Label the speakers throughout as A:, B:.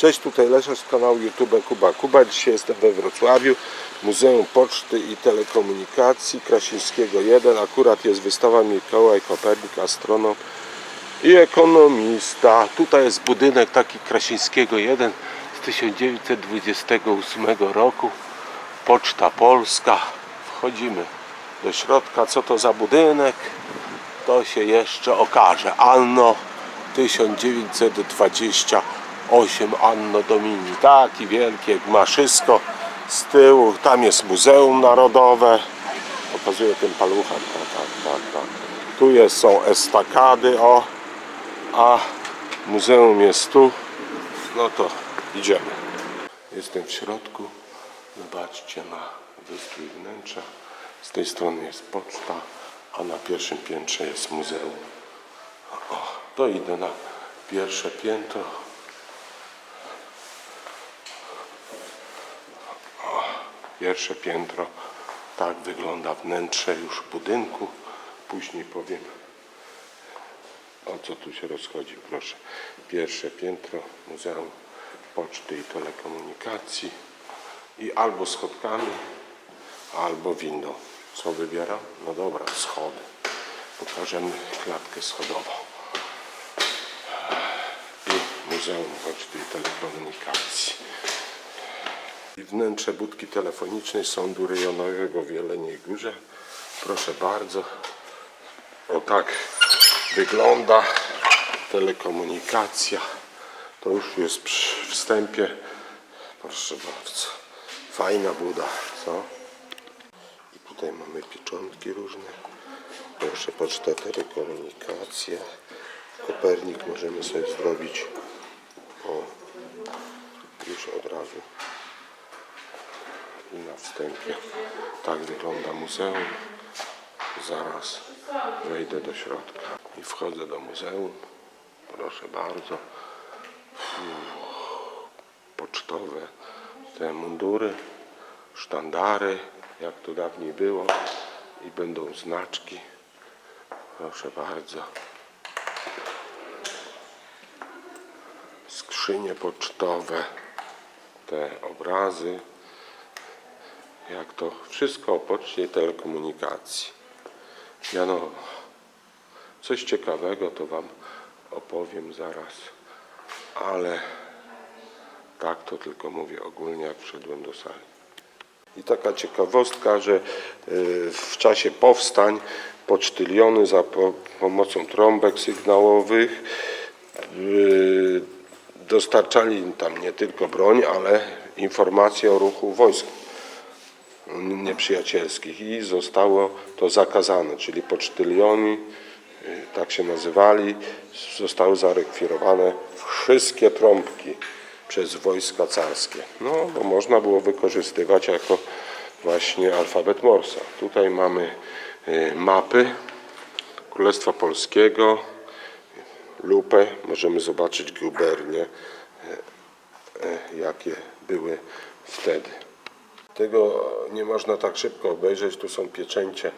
A: Cześć, tutaj Leszek z kanału YouTube Kuba Kuba. Dzisiaj jestem we Wrocławiu, Muzeum Poczty i Telekomunikacji Krasińskiego 1. Akurat jest wystawa Mikołaj Kopernik, astronom i ekonomista. Tutaj jest budynek taki Krasińskiego 1 z 1928 roku. Poczta Polska. Wchodzimy do środka. Co to za budynek? To się jeszcze okaże. Anno 1928 Anno Domini. Taki wielki jak maszysko z tyłu. Tam jest Muzeum Narodowe. Pokazuję ten paluchem. Tak, tak, tak, tak. Tu jest, są estakady, o. A muzeum jest tu. No to idziemy. Jestem w środku. Zobaczcie na wystrój wnętrza. Z tej strony jest poczta, a na pierwszym piętrze jest muzeum. O, to idę na pierwsze piętro. Pierwsze piętro. Tak wygląda wnętrze już budynku. Później powiem o co tu się rozchodzi. Proszę. Pierwsze piętro Muzeum Poczty i Telekomunikacji. I albo schodkami, albo windą. Co wybieram? No dobra, schody. Pokażemy klatkę schodową. I Muzeum Poczty i Telekomunikacji. I wnętrze budki telefonicznej Sądu Rejonowego w Jeleniej Górze. Proszę bardzo. O tak wygląda telekomunikacja. To już jest przy wstępie. Proszę bardzo. Fajna buda, co? I tutaj mamy pieczątki różne. Proszę, poczta, telekomunikacja. Kopernik możemy sobie zrobić. O, już od razu. I na wstępie. Tak wygląda muzeum. Zaraz wejdę do środka i wchodzę do muzeum. Proszę bardzo. Uff, Pocztowe te mundury, sztandary, jak to dawniej było. I będą znaczki. Proszę bardzo. Skrzynie pocztowe, te obrazy. Jak to wszystko o poczcie i telekomunikacji. Jano, coś ciekawego to Wam opowiem zaraz, ale tak to tylko mówię ogólnie, jak wszedłem do sali. I taka ciekawostka, że y, w czasie powstań pocztyliony za po, pomocą trąbek sygnałowych y, dostarczali tam nie tylko broń, ale informacje o ruchu wojsk nieprzyjacielskich i zostało to zakazane, czyli pocztylioni, y, tak się nazywali, zostały zarekwirowane wszystkie trąbki przez wojska carskie. No, bo można było wykorzystywać jako właśnie alfabet Morsa. Tutaj mamy y, mapy Królestwa Polskiego, lupę, możemy zobaczyć gubernie, y, jakie były wtedy. Tego nie można tak szybko obejrzeć. Tu są pieczęcie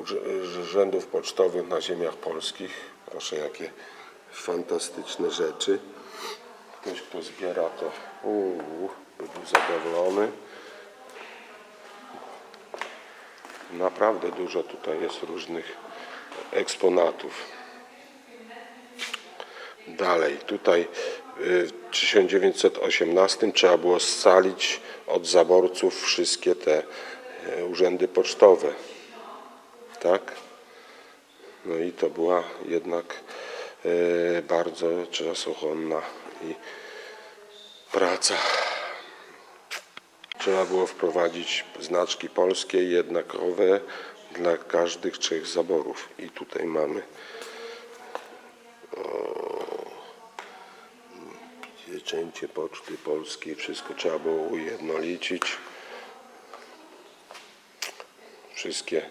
A: urz- urzędów pocztowych na ziemiach polskich. Proszę, jakie fantastyczne rzeczy. Ktoś, kto zbiera to, uuu, by był zadowolony. Naprawdę dużo tutaj jest różnych eksponatów. Dalej, tutaj w 1918 trzeba było scalić od zaborców wszystkie te y, urzędy pocztowe. Tak? No i to była jednak y, bardzo czasochłonna i praca. Trzeba było wprowadzić znaczki polskie jednakowe dla każdych trzech zaborów. I tutaj mamy pieczęcie poczty polskiej, wszystko trzeba było ujednolicić. Wszystkie,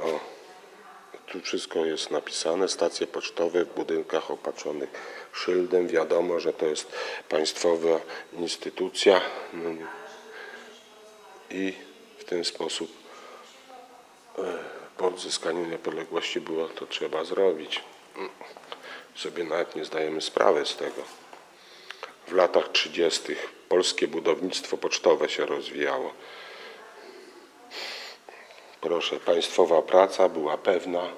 A: o, tu wszystko jest napisane, stacje pocztowe w budynkach opatrzonych szyldem, wiadomo, że to jest państwowa instytucja no, i w ten sposób e, po odzyskaniu niepodległości było to trzeba zrobić. Mm. Sobie nawet nie zdajemy sprawy z tego w latach 30. polskie budownictwo pocztowe się rozwijało. Proszę, państwowa praca była pewna.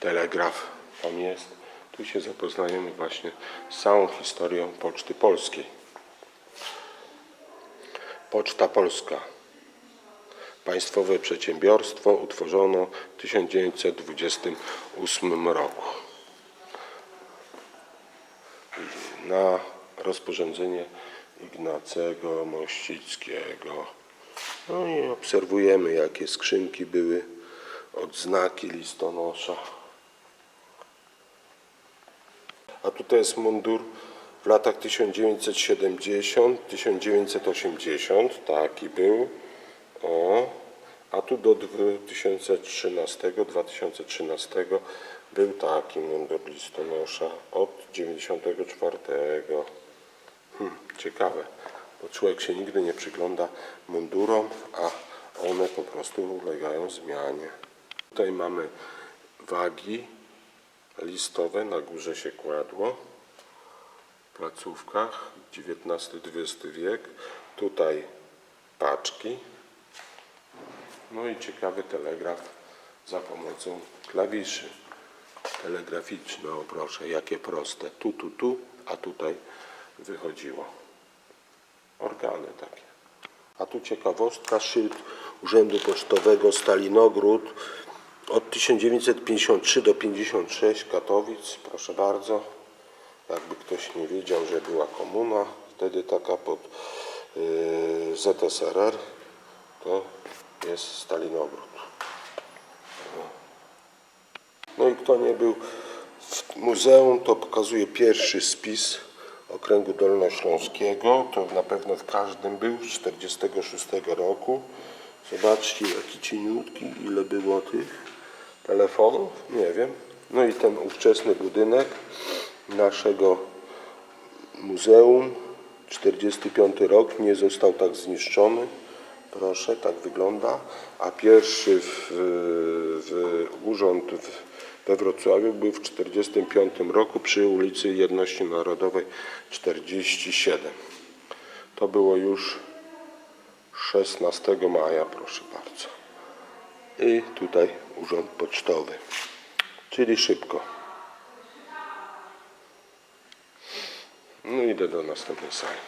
A: Telegraf tam jest. Tu się zapoznajemy właśnie z całą historią Poczty Polskiej. Poczta Polska. Państwowe przedsiębiorstwo utworzono w 1928 roku. Na rozporządzenie Ignacego Mościckiego. No i obserwujemy, jakie skrzynki były, odznaki listonosza. A tutaj jest mundur w latach 1970-1980, taki był. O, a tu do 2013-2013 był taki mundur listonosza od 94. Hmm, ciekawe, bo człowiek się nigdy nie przygląda mundurom, a one po prostu ulegają zmianie. Tutaj mamy wagi listowe, na górze się kładło w placówkach, XIX-XX wiek. Tutaj paczki. No i ciekawy telegraf za pomocą klawiszy telegraficzne. O proszę, jakie proste. Tu, tu, tu, a tutaj wychodziło. Organy takie. A tu ciekawostka, szyld Urzędu Pocztowego Stalinogród od 1953 do 56 Katowic, proszę bardzo. Jakby ktoś nie wiedział, że była komuna, wtedy taka pod yy, ZSRR, to jest Stalinogród. No i kto nie był w muzeum, to pokazuje pierwszy spis okręgu dolnośląskiego. To na pewno w każdym był z 46 roku. Zobaczcie jaki cieniutki, ile było tych telefonów, nie wiem. No i ten ówczesny budynek naszego muzeum, 45 rok, nie został tak zniszczony. Proszę, tak wygląda. A pierwszy w, w urząd w, we Wrocławiu był w 45 roku przy ulicy Jedności Narodowej 47. To było już 16 maja, proszę bardzo. I tutaj urząd pocztowy, czyli szybko. No idę do następnej sali.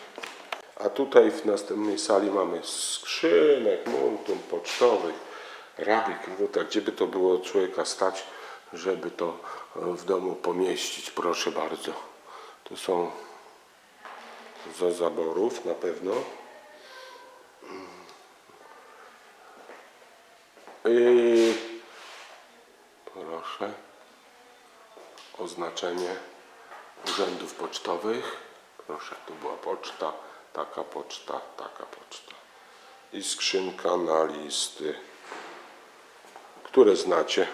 A: A tutaj w następnej sali mamy skrzynek, multum pocztowych, rabik, no gdzie by to było człowieka stać, żeby to e, w domu pomieścić, proszę bardzo. To są za zaborów na pewno. I proszę oznaczenie urzędów pocztowych. Proszę, tu była poczta, taka poczta, taka poczta. I skrzynka na listy. Które znacie?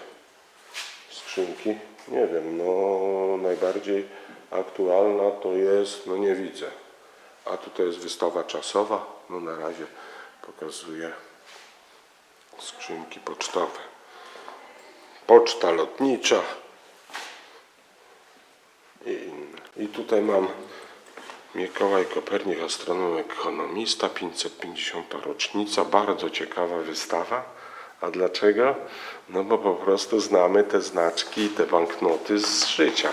A: Skrzynki? Nie wiem, no najbardziej aktualna to jest, no nie widzę. A tutaj jest wystawa czasowa, no na razie pokazuję skrzynki pocztowe. Poczta lotnicza i inne. I tutaj mam Mikołaj Kopernik, astronom, ekonomista, 550. rocznica. Bardzo ciekawa wystawa. A dlaczego? No bo po prostu znamy te znaczki i te banknoty z życia.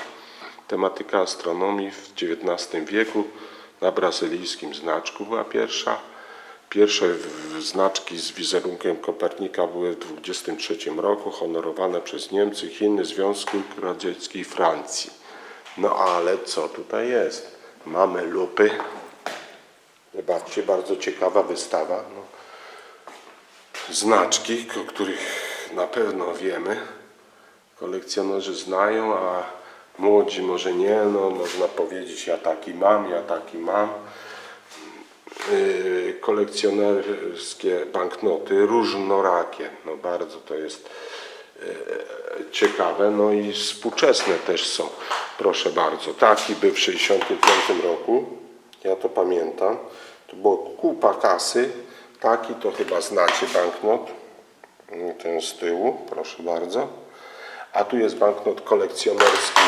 A: Tematyka astronomii w XIX wieku na brazylijskim znaczku była pierwsza. Pierwsze znaczki z wizerunkiem Kopernika były w 23 roku, honorowane przez Niemcy, Chiny, Związki Radzieckie i Francji. No ale co tutaj jest? Mamy lupy. Zobaczcie, bardzo ciekawa wystawa. No. Znaczki, o których na pewno wiemy. Kolekcjonerzy znają, a młodzi może nie. No, można powiedzieć, ja taki mam, ja taki mam y, kolekcjonerskie banknoty różnorakie. No bardzo to jest ciekawe, no i współczesne też są. Proszę bardzo, taki był w 65 roku, ja to pamiętam. To było kupa kasy, taki to chyba znacie banknot, Y, ten z tyłu, proszę bardzo. A tu jest banknot kolekcjonerski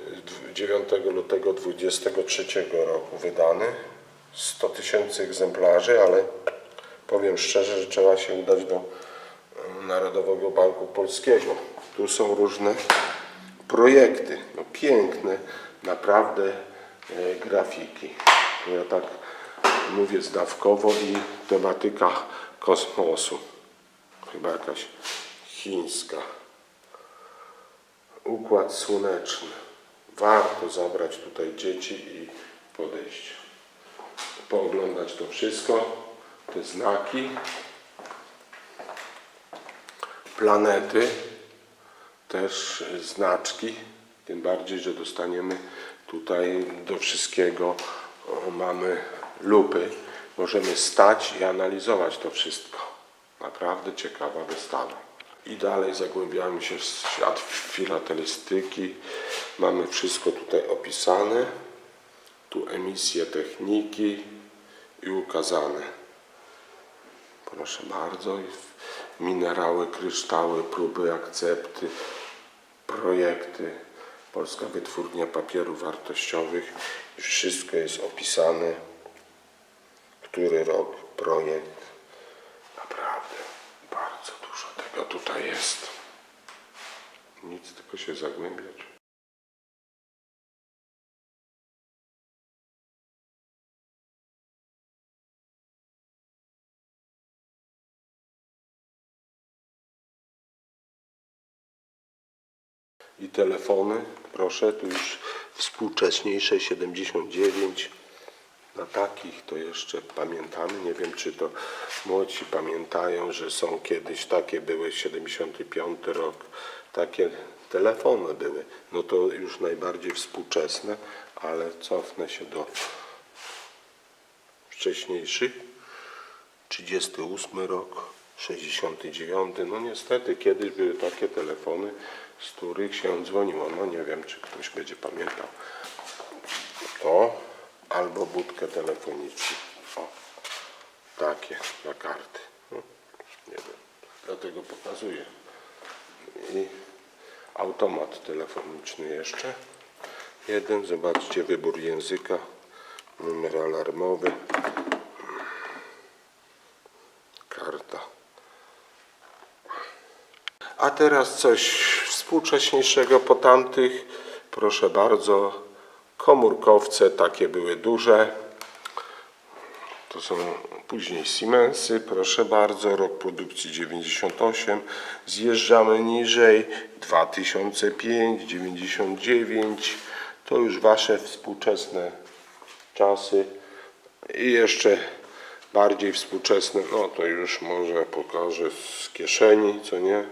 A: y, dw- 9 lutego 23 roku wydany. 100 tysięcy egzemplarzy, ale powiem szczerze, że trzeba się udać do e, Narodowego Banku Polskiego. Tu są różne projekty, no piękne, naprawdę e, grafiki. Ja tak mówię zdawkowo i tematyka kosmosu. Chyba jakaś chińska. Układ słoneczny. Warto zabrać tutaj dzieci i podejść. Pooglądać to wszystko, te znaki, planety, też znaczki, tym bardziej, że dostaniemy tutaj do wszystkiego, mamy lupy, możemy stać i analizować to wszystko. Naprawdę ciekawa wystawa. I dalej zagłębiamy się w świat filatelistyki. Mamy wszystko tutaj opisane. Tu emisje techniki i ukazane. Proszę bardzo. Minerały, kryształy, próby, akcepty, projekty. Polska Wytwórnia Papierów Wartościowych. Wszystko jest opisane. Który rok, projekt. Naprawdę bardzo dużo tego tutaj jest. Nic, tylko się zagłębiać. I telefony, proszę, tu już współcześniejsze 79. Na takich to jeszcze pamiętamy. Nie wiem, czy to młodsi pamiętają, że są kiedyś takie były 75 rok, takie telefony były. No to już najbardziej współczesne, ale cofnę się do wcześniejszych. 38 rok, 69. No niestety kiedyś były takie telefony, z których się dzwoniło. No nie wiem, czy ktoś będzie pamiętał to albo budkę telefoniczną. O, takie na karty. No, nie wiem, dlatego pokazuję. I automat telefoniczny jeszcze. Jeden, zobaczcie, wybór języka, numer alarmowy, karta. A teraz coś współcześniejszego po tamtych. Proszę bardzo, komórkowce takie były duże. To są później Siemensy, proszę bardzo, rok produkcji 98. Zjeżdżamy niżej, 2005, 99. To już Wasze współczesne czasy. I jeszcze bardziej współczesne, no to już może pokażę z kieszeni, co nie,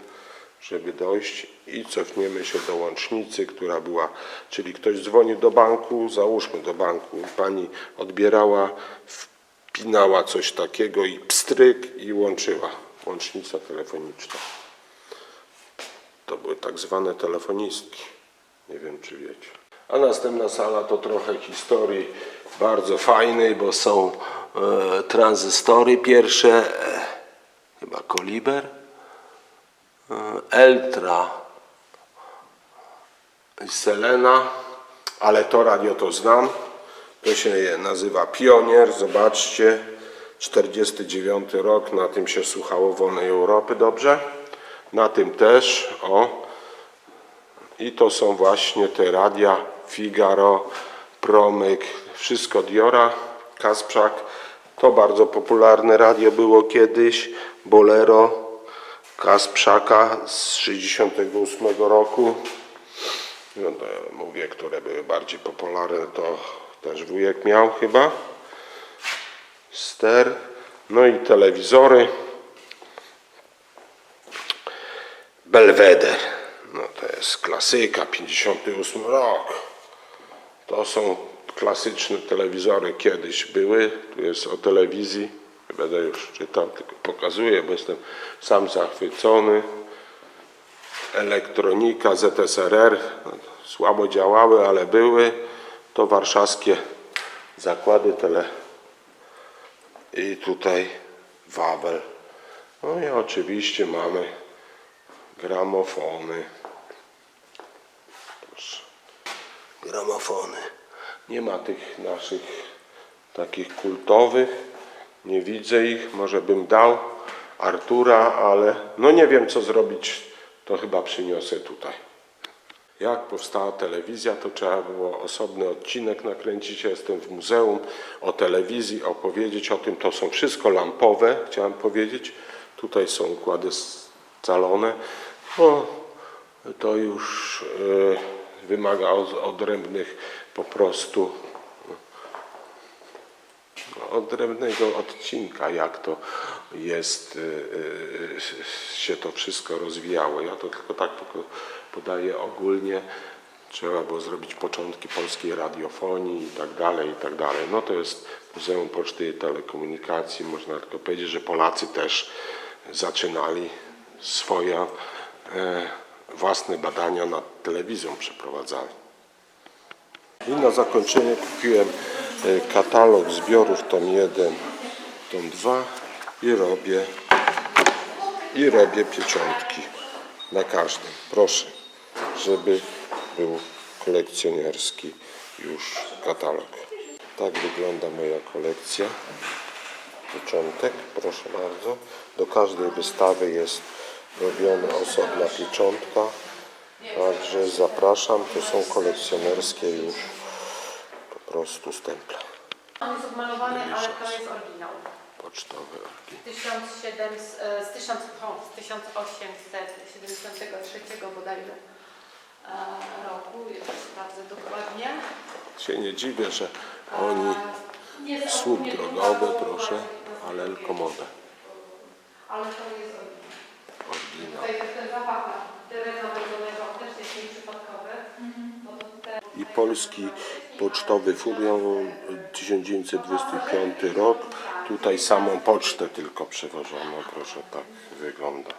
A: żeby dojść i cofniemy się do łącznicy, która była, czyli ktoś dzwoni do banku, załóżmy do banku, pani odbierała, wpinała coś takiego i pstryk i łączyła, łącznica telefoniczna. To były tak zwane telefonistki. Nie wiem, czy wiecie. A następna sala to trochę historii bardzo fajnej, bo są e, tranzystory pierwsze, e, chyba Koliber, e, Eltra Selena, ale to radio to znam. To się nazywa Pionier, zobaczcie. 49 rok, na tym się słuchało Wolnej Europy dobrze. Na tym też, o, i to są właśnie te radia Figaro, Promyk, wszystko Diora, Kasprzak. To bardzo popularne radio było kiedyś, Bolero, Kasprzaka z 68 roku. No to mówię, które były bardziej popularne, to też wujek miał chyba. Ster, no i telewizory. Belweder. No to jest klasyka, 58 rok. To są klasyczne telewizory kiedyś były. Tu jest o telewizji. Nie będę już czytał, tylko pokazuję, bo jestem sam zachwycony. Elektronika ZSRR. Słabo działały, ale były. To warszawskie zakłady tele. I tutaj Wawel. No i oczywiście mamy gramofony. Proszę. gramofony. Nie ma tych naszych takich kultowych. Nie widzę ich. Może bym dał Artura, ale no nie wiem co zrobić. To chyba przyniosę tutaj. Jak powstała telewizja, to trzeba było osobny odcinek nakręcić. Ja jestem w muzeum o telewizji, opowiedzieć o tym. To są wszystko lampowe, chciałem powiedzieć. Tutaj są układy scalone. No, to już e, wymaga od- odrębnych po prostu odrębnego odcinka, jak to jest, y, y, się to wszystko rozwijało. Ja to tylko tak podaję ogólnie. Trzeba było zrobić początki polskiej radiofonii i tak dalej, i tak dalej. No to jest Muzeum Poczty i Telekomunikacji. Można tylko powiedzieć, że Polacy też zaczynali swoje e, własne badania nad telewizją przeprowadzali. I na zakończenie kupiłem e, katalog zbiorów tom 1, tom 2 i robię i robię pieczątki na każdym. Proszę, żeby był kolekcjonerski już katalog. Tak wygląda moja kolekcja pieczątek. Proszę bardzo. Do każdej wystawy jest robiona osobna pieczątka. Także zapraszam. To są kolekcjonerskie już po prostu stemple.
B: On jest odmalowany, ale to jest oryginał.
A: Pocztowe orgi.
B: 1700, e, z, 1000, o, z 1873 bodajże e, roku, już sprawdzę dokładnie.
A: Się nie dziwię, że oni
B: Jest
A: słup drogowy, proszę, ale komodę.
B: Ale to jest oryginał.
A: Oryginał.
B: Tutaj ten zapach terenu węglonego też jest nieprzypadkowy. Bo to te,
A: I polski pocztowy furion 1925 rok. Tutaj samą pocztę tylko przewożono, proszę tak wygląda.